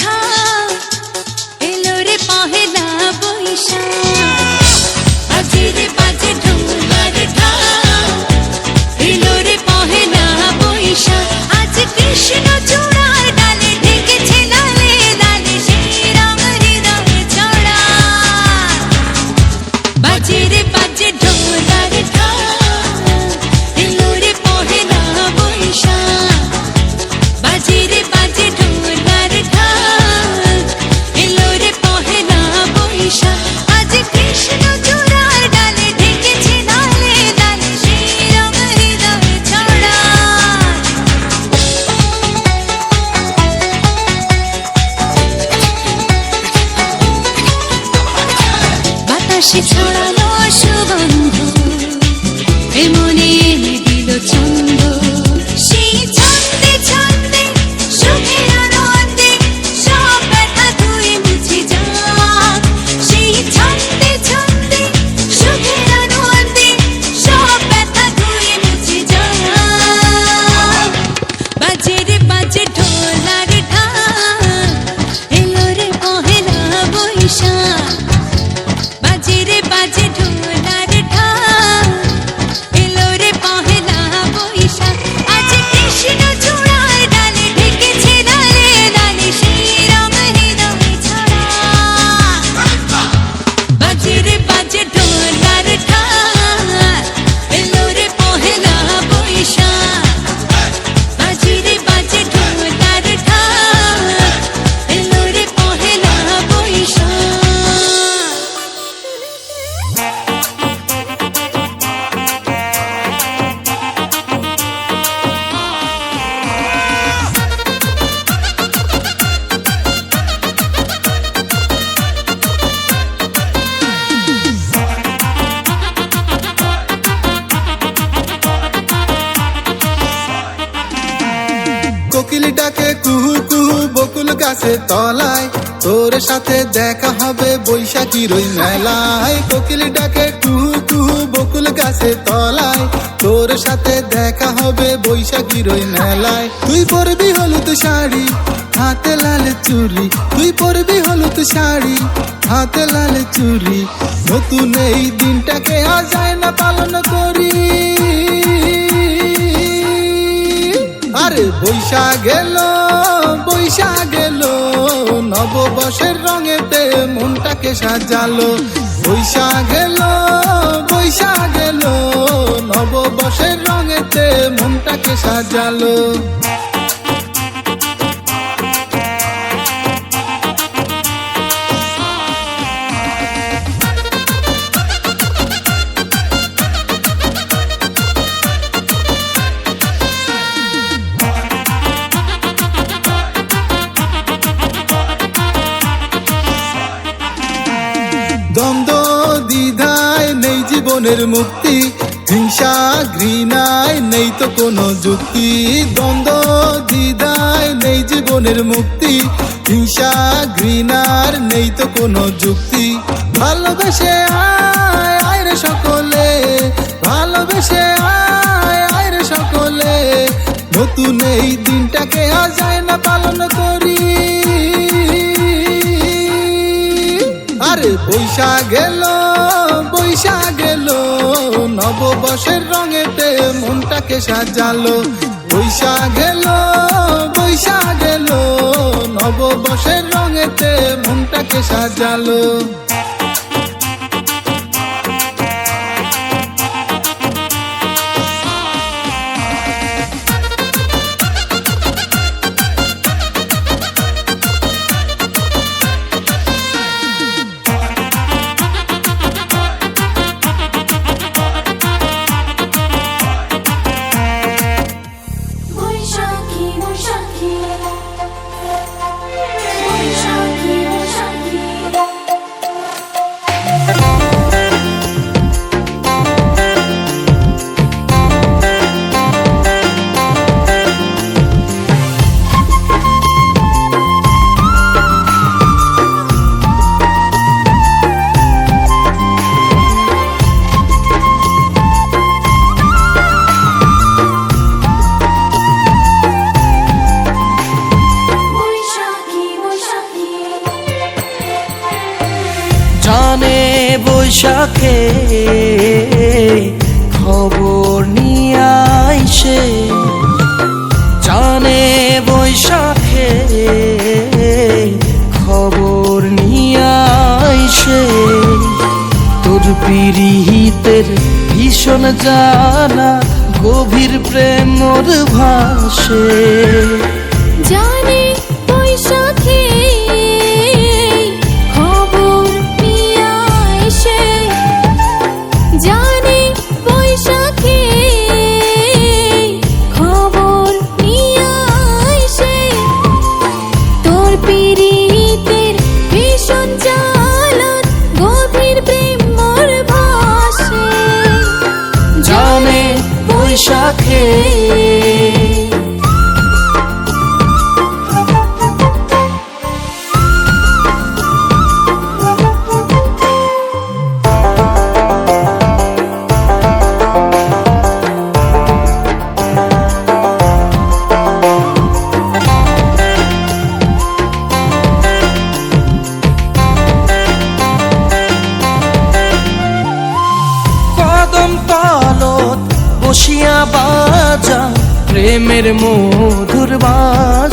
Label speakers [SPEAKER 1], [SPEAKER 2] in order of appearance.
[SPEAKER 1] ঢা এলো রে পহেলা বৈশাখ। ছড়ালো সুগন্ধ এমনে এনে দিল ছন্দ
[SPEAKER 2] গাছে তলায়। তোর সাথে দেখা হবে বৈশাখীর ওই মেলায়। কোকিল ডাকে কুহু কুহু বকুল গাছে তলায়। তোর সাথে দেখা হবে বৈশাখীর ওই মেলায়। তুই পরবি হলুদ শাড়ি, হাতে লাল চুরি তুই পরবি হলুদ শাড়ি, হাতে লাল চুরি নতুন এই দিনটাকে আজ যায় না পালন করি। আরে বৈশাখ গেল বৈশা গেল নববর্ষের রঙেতে মনটাকে সাজালো। বৈশা গেল বৈশা গেল নববর্ষের রঙেতে মনটাকে সাজালো। জীবনের মুক্তি। হিংসা ঘৃণায় নেই তো কোনো যুক্তি। দ্বন্দ্ব দ্বিধায় নেই জীবনের মুক্তি। হিংসা ঘৃণার নেই তো কোনো যুক্তি। ভালোবেসে আয় রে সকলে। ভালোবেসে আয় আয় রে সকলে। নতুন এই দিনটাকে আজ না পালন করি। আরে বৈশা গেল বৈশা গেল নববর্ষের রঙেতে মনটাকে সাজালো। বৈশা গেল বৈশা গেল নববর্ষের রঙেতে মনটাকে সাজালো।
[SPEAKER 3] বৈশাখে
[SPEAKER 1] খবর নিয়ে আইসে। জানে বৈশাখে খবর নিয়ে আইসে। তোর পিরিহিতের ভীষণ জানা, গভীর প্রেমর ভাসে।
[SPEAKER 3] বৈশাখে
[SPEAKER 1] প্রেমের মধুর বাস